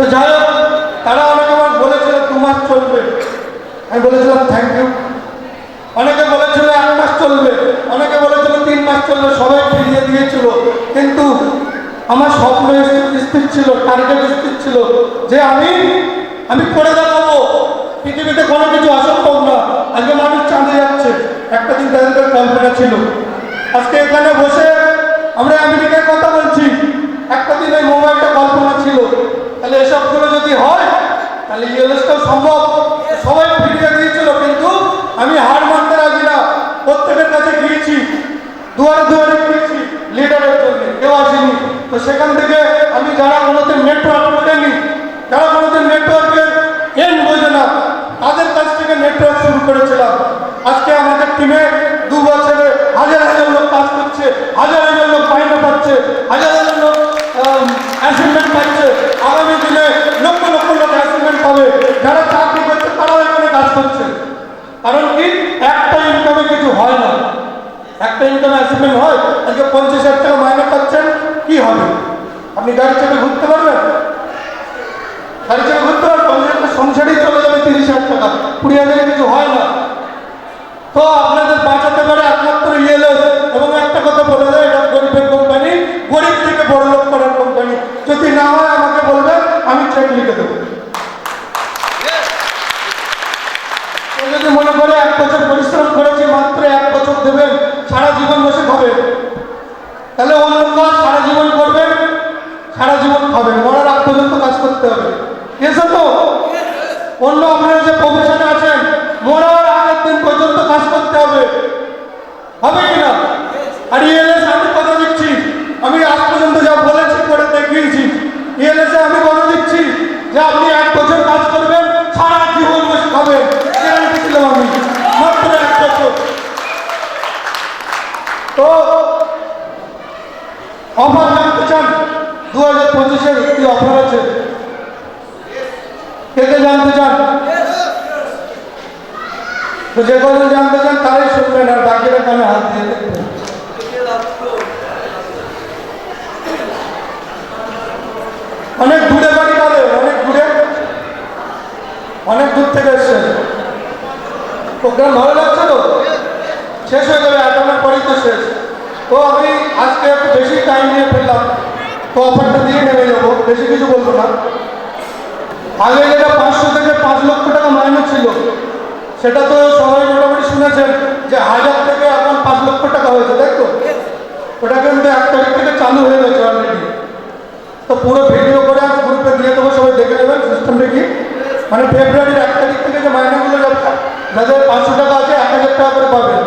তো যাই হোক, তারা অনেকে আমার বলেছিল দু মাস চলবে। আমি বলেছিলাম থ্যাংক ইউ অনেকে বলেছিল, এক মাস চলবে। অনেকে বলেছিল, তিন মাস চলবে। সবাই ফিরিয়ে দিয়েছিল। কিন্তু আমার স্বপ্ন স্থির ছিল টার্গেট স্থির ছিল যে আমি আমি করে দেখাবো। পৃথিবীতে কোনো কিছু অসম্ভব না। আজকে মানুষ চাঁদে যাচ্ছে। একটা দিন তাদের কল্পনা ছিল। আজকে এখানে বসে আমরা আমেরিকায় কথা বলছি। একটা দিন এই মোবাইলটা কল্পনা ছিল। তাহলে এসবগুলো যদি হয়, তাহলে ইয়েলসটাও সম্ভব। সবাই ফিরিয়ে দিয়েছিল, কিন্তু আমি হার মানতে রাজি না। প্রত্যেকের কাছে গিয়েছি, দুয়ারে দুয়ারে গিয়েছি লিডারের জন্য, কেউ আসেনি। তো সেখান থেকে আমি যারা কোনোদিন নেটওয়ার্ক করেনি যারা কোনোদিন নেটওয়ার্কের এন বোঝে না, তাদের কাছ থেকে নেটওয়ার্ক শুরু করেছিলাম। আজকে আমাদের টিমে দু বছরে হাজার হাজার লোক কাজ করছে, হাজার হাজার লোক মাইনে পাচ্ছে, হাজার হাজার লোক অ্যাসাইনমেন্ট পাচ্ছে আগামী দিনে লক্ষ লক্ষ লোক অ্যাসাইনমেন্ট পাবে। যারা চাকরি করছে, তারাও এখানে কাজ করছে। কারণ কি? একটা ইনকামে কিছু হয় না। একটা ইনকামে অ্যাসাইনমেন্ট হয়, আজকে পঞ্চাশ হাজার টাকা মাইনে পাচ্ছেন, কি হবে? আপনি গাড়ি চেপে ঘুরতে পারবেন? গাড়ি চেপে ঘুরতে পারবেন? সংসারেই চলে যাবে তিরিশ হাজার টাকা। কুড়ি হাজারে কিছু হয় না। তো আপনাদের বাঁচাতে পারে একমাত্র ইয়েলএস তো অন্য আপনারা যে প্রফেশনে আছেন, মরার আগের দিন পর্যন্ত কাজ করতে হবে। হবে কিনা আর ইএলএস আমি কথা দিচ্ছি। আমি আজ পর্যন্ত যা বলেছি, করে দেখিয়েছি। ইএলএস আমি কথা দিচ্ছি যে আপনি এক বছর কাজ করবেন, সারা জীবন বসে খাবেন। ছিলাম আমি, মাত্র এক বছর। তো, অফার জানতে চান? দু হাজার পঁচিশের কি অফার আছে কে কে জানতে চান তো যে কজন জানতে চান তারাই শুনবেন আর বাকিরা কানে হাত দিয়ে অনেক দূরে বাড়ি অনেক দূরে। অনেক দূর থেকে প্রোগ্রাম ভালো লাগছে তো? শেষ হয়ে যাবে আটানোর পরেই তো শেষ। তো আমি আজকে একটু বেশি টাইম নিয়ে ফেললাম। তো অফারটা দিয়ে নেমে যাব বেশি কিছু বলব না। আগে যেটা পাঁচশো থেকে পাঁচ লক্ষ টাকা মাইনে ছিল, সেটা তো যে হাজার থেকে এখন পাঁচ লক্ষ টাকা হয়েছে তাই তো। ওটা কিন্তু এক তারিখ থেকে চালু হয়ে গেছে অলরেডি তো পুরো ভিডিও করে গ্রুপে দিয়ে দেবো সবাই দেখে নেবেন সিস্টেমটা কি। মানে ফেব্রুয়ারির এক তারিখ থেকে যে মাইনেগুলো যাবে যাদের পাঁচশো টাকা আছে, এক হাজার টাকা করে পাবেন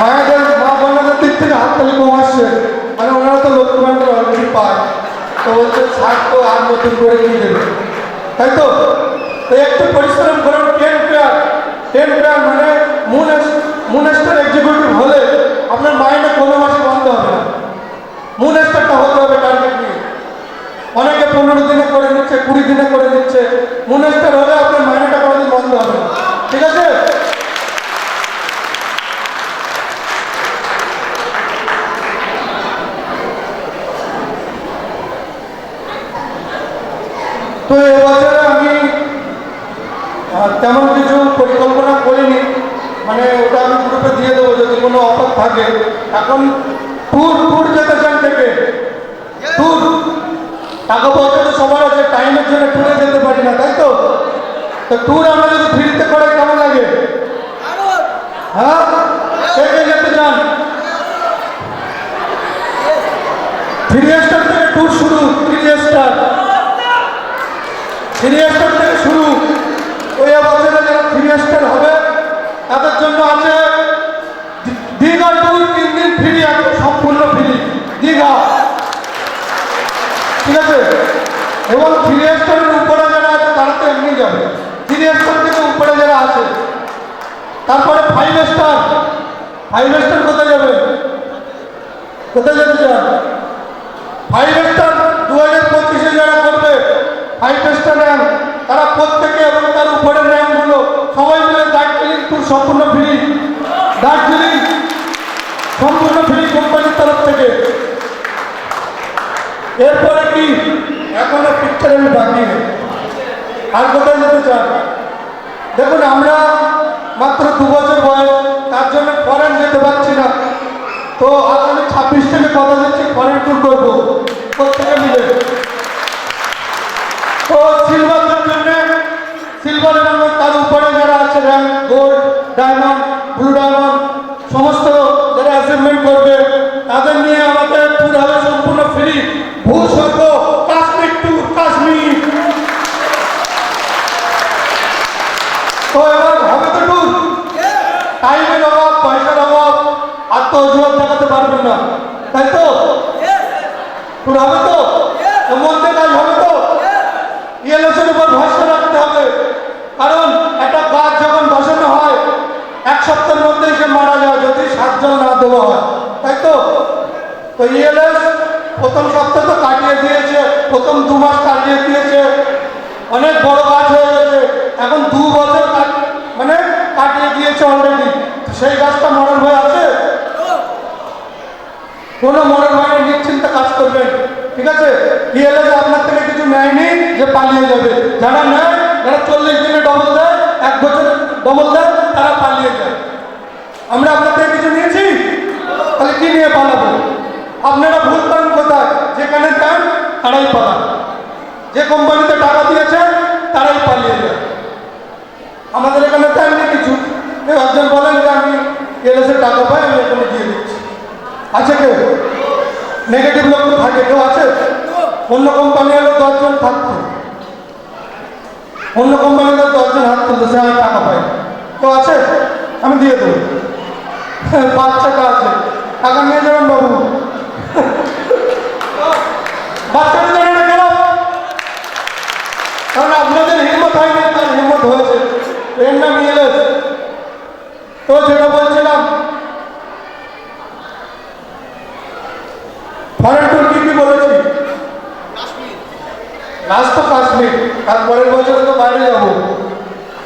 মায়েদের, মা বোনদের দিক থেকে হাততালি কম আসছে। মানে ওনারা তো লক্ষ্মী ভান্ডার অলরেডি পায়। তো বলছে, ছাড় তো, আর নতুন করে নিয়ে দেবে? তাই তো তো একটু পরিশ্রম করুন টেন প্লেয়ার টেন প্লেয়ার মানে মুন মুনেস্টার এক্সিকিউটিভ হলে আপনার মাইন্ডে কোনো মাসে বন্ধ হবে না মুনেস্টারটা হতে হবে টার্গেট নিয়ে অনেকে পনেরো দিনে করে নিচ্ছে কুড়ি দিনে করে নিচ্ছে মুনেস্টার হলে আপনার মাইনেটা কোনোদিন বন্ধ হবে না ঠিক আছে তো এবছরে আমি আহ, তেমন কিছু পরিকল্পনা করিনি মানে ওটা আমি গ্রুপে দিয়ে দেবো যদি কোনো অফার থাকে এখন ট্যুর ট্যুর যেতে চান থেকে। ট্যুর টাকা পয়সা তো সবার আছে, টাইমের জন্য ট্যুরে যেতে পারি না, তাই তো? তো ট্যুর আমরা যদি ফ্রিতে করে কেমন লাগে? হ্যাঁ? কে যেতে চান? থ্রি স্টার থেকে ট্যুর শুরু থ্রি স্টার থ্রি স্টার এবং থ্রি উপরে যারা আছে, তারা তো এমনি যাবে। থ্রি থেকে উপরে যারা আছে, তারপরে ফাইভ স্টার ফাইভ স্টার কোথায় যাবে? কোথায় যেতে চান ফাইভ স্টার দু হাজার পঁচিশে যারা করবে ফাইভ স্টার র্যাঙ্ক তারা প্রত্যেকে এবং তার উপরের র্যাঙ্কগুলো সবাই মিলে দার্জিলিং ট্যুর সম্পূর্ণ ফ্রি দার্জিলিং সম্পূর্ণ ফ্রি কোম্পানির তরফ থেকে। এরপরে কি? এখনও পিকচার আমি বাকি নেই। আর কোথায় যেতে চান? দেখুন, আমরা মাত্র দু বছর বয়স, তার জন্য ফরেন যেতে পারছি না। তো আগামী ছাব্বিশ থেকে কথা দিচ্ছি ফরেন ট্যুর কাজ কারণ একটা গাছ যখন হয়, এক সপ্তাহের মধ্যে মারা যদি না দেওয়া হয়। তাই তো? ইএলএস প্রথম সপ্তাহ তো কাটিয়ে দিয়েছে, প্রথম দু মাস কাটিয়ে দিয়েছে। অনেক বড় গাছ হয়ে গেছে এখন দু বছর মানে কাটিয়ে দিয়েছে অলরেডি সেই গাছটা মরার ভয় আছে? কোনো মনের ভয়ে নিশ্চিন্তে কাজ করবেন। ঠিক আছে? ইএলএস আপনার থেকে কিছু নেয়নি যে পালিয়ে যাবে। যারা নেয়, যারা চল্লিশ দিনে ডবল দেয়, এক বছরে ডবল দেয়, তারা পালিয়ে যায়। আমরা আপনার থেকে কিছু নিয়েছি? তাহলে কি নিয়ে পালাবো? আপনারা ভুল পান কোথায়? যেখানে যান, তারাই পালান। যে কোম্পানিতে টাকা দিয়েছে, তারাই যায় আমাদের এখানে দেননি কিছু। একজন বলেন যে আমি এলএসের টাকা পাই, আমি এখানে দিয়ে দিচ্ছি। আছে কেউ? নেগেটিভ লোক তো থাকে, কেউ আছে? অন্য কোম্পানি হলে দশজন থাকতো। অন্য কোম্পানিতে দশজন হাত তুলতো, সে আমি টাকা পাই কেউ আছে? আমি দিয়ে দেবো। টাকা আছে। টাকা নিয়ে যাবেন বাবু বাচ্চাটা জানে না কেন কারণ আপনাদের হিম্মত হয়নি তার হিম্মত হয়েছে এর নাম ইএলএস তো যেটা বলছিলাম ফরেন ট্যুর কি কি বলেছি লাস্ট তো কাশ্মীর তারপরের বছরে তো বাইরে যাব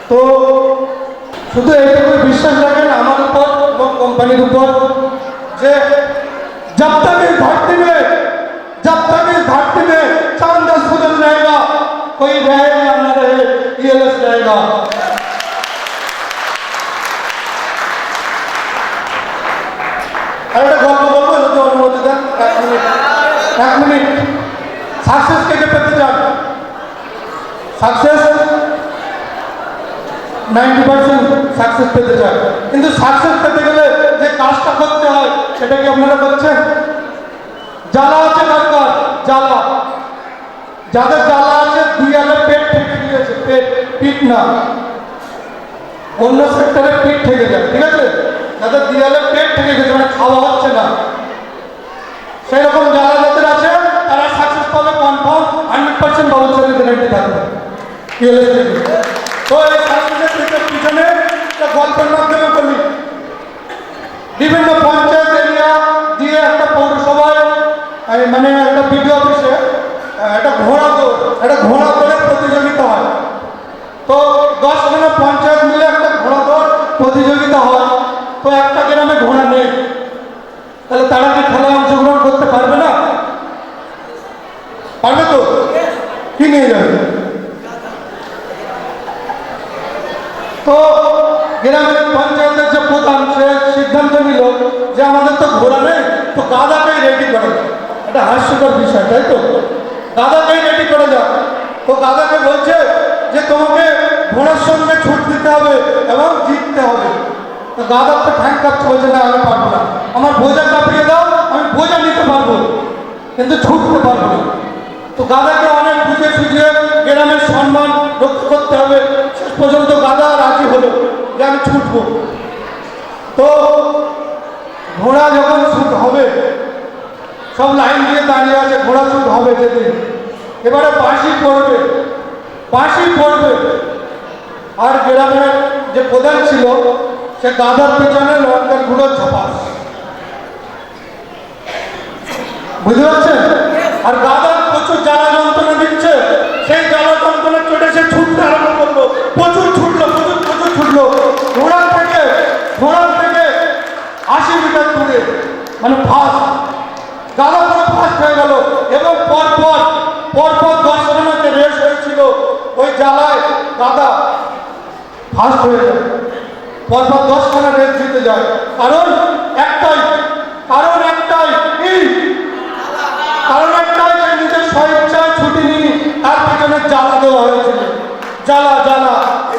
তো শুধু এইটুকু বিশ্বাস রাখেন আমার উপর এবং কোম্পানির উপর যে जब तक इस धरती में जब तक इस धरती में चांद सूरज रहेगा कोई रहे या न रहे ईएलएस रहेगा আর একটা গল্প বলবো যদি অনুমতি দেন এক মিনিট এক মিনিট সাকসেস কে কে পেতে চান সাকসেস নাইনটি পার্সেন্ট সাকসেস পেতে চায় কিন্তু সাকসেস পেতে গেলে যে কাজটা করতে হয়, সেটা কি আপনারা করছেন? জ্বালা আছে দরকার, জ্বালা। যাদের জ্বালা আছে দুইয়ালে পেট ঠেকে দিয়েছে পেট, পিঠ না। অন্য সেক্টরে পেট ঠেকে যায়, ঠিক আছে? যাদের দিয়ালে পেট ঠেকে গেছে মানে খাওয়া হচ্ছে না। সেই রকম যারা যাদের আছে, তারা সাকসেস পাবে কনফার্ম হান্ড্রেড পার্সেন্ট ছেলে গ্যারেন্টি থাকবে। তো এই সাকসেসের পিছনে একটা গল্পের মাধ্যমে বলি। বিভিন্ন পঞ্চায়েত এরিয়া দিয়ে একটা পৌরসভায় মানে একটা বিডিও অফিসে, একটা ঘোড়া দৌড়, একটা ঘোড়া দৌড়ের প্রতিযোগিতা হয়। তো দশ জনের পঞ্চায়েত মিলে একটা ঘোড়া দৌড় প্রতিযোগিতা হয়। তো একটা গ্রামে ঘোড়া নেই। তাহলে তারা কি খেলায় অংশগ্রহণ করতে পারবে না? পারবে তো? কি নিয়ে যাবে তো গ্রামের পঞ্চায়েতের যে প্রধান, সে সিদ্ধান্ত নিল যে আমাদের তো ঘোরা নেই, তো গাদাকেই রেডি করে। এটা হাস্যকর বিষয়, তাই তো? গাদাকেই রেডি করে যাও তো গাদাকে বলছে যে তোমাকে ঘোড়ার সঙ্গে ছুট দিতে হবে এবং জিততে হবে। তো গাদার তো ঠ্যাং কাঁপছে, বলছে, না, আমি পারব না। আমার বোঝা চাপিয়ে দাও, আমি বোঝা নিতে পারব, কিন্তু ছুটতে পারব না। তো গাদাকে অনেক বুঝে সুঝিয়ে গ্রামের সম্মান রক্ষা করতে হবে শেষ পর্যন্ত গাদা রাজি হলো যে আমি ছুটবো। তো ঘোড়া যখন ছুট হবে, সব লাইন দিয়ে দাঁড়িয়ে আছে, ঘোড়া ছুট হবে যেদিন এবারে বাঁশি পড়বে বাঁশি পড়বে। আর গ্রামের যে প্রধান ছিল, সে গাধার পেছনে লঙ্কার গুঁড়ো ঝাপাস। বুঝতে পারছেন? আর গাদার প্রচুর জ্বালা যন্ত্রণা দিচ্ছে সেই জ্বালা যন্ত্রণা চটে সে ছুটতে আরম্ভ করল প্রচুর ছুটলো প্রচুর প্রচুর ছুটলো ঘোড়ার থেকে ঘোড়ার থেকে আশি মিটার দূরে মানে ফার্স্ট দাদা পুরো ফার্স্ট হয়ে গেল এবং পরপর পরপর দশখানা যে রেস হয়েছিল ওই জ্বালায় দাদা ফার্স্ট হয়ে যায়। পরপর দশখানা রেস জিতে যায়। কারণ একটাই কারণ একটাই কি? কারণ একটাই যে নিজের স্বইচ্ছায় ছুটি নিয়ে তার পেছনে জ্বালা দেওয়া হয়েছিল। জ্বালা জ্বালা।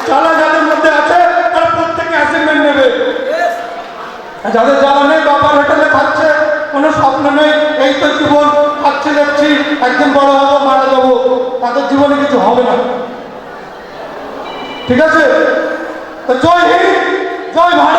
জ্বালা যাদের মধ্যে আছে, তারা প্রত্যেকে অ্যাসাইনমেন্ট নেবে। যাদের জ্বালা নেই, বাবার হোটেলে খাচ্ছে, কোনো স্বপ্ন নেই, এই তো জীবন, খাচ্ছি যাচ্ছি একদিন বড় হব, মারা যাব। তাদের জীবনে কিছু হবে না। ঠিক আছে? তো জয় হিন্দ জয় ভারত।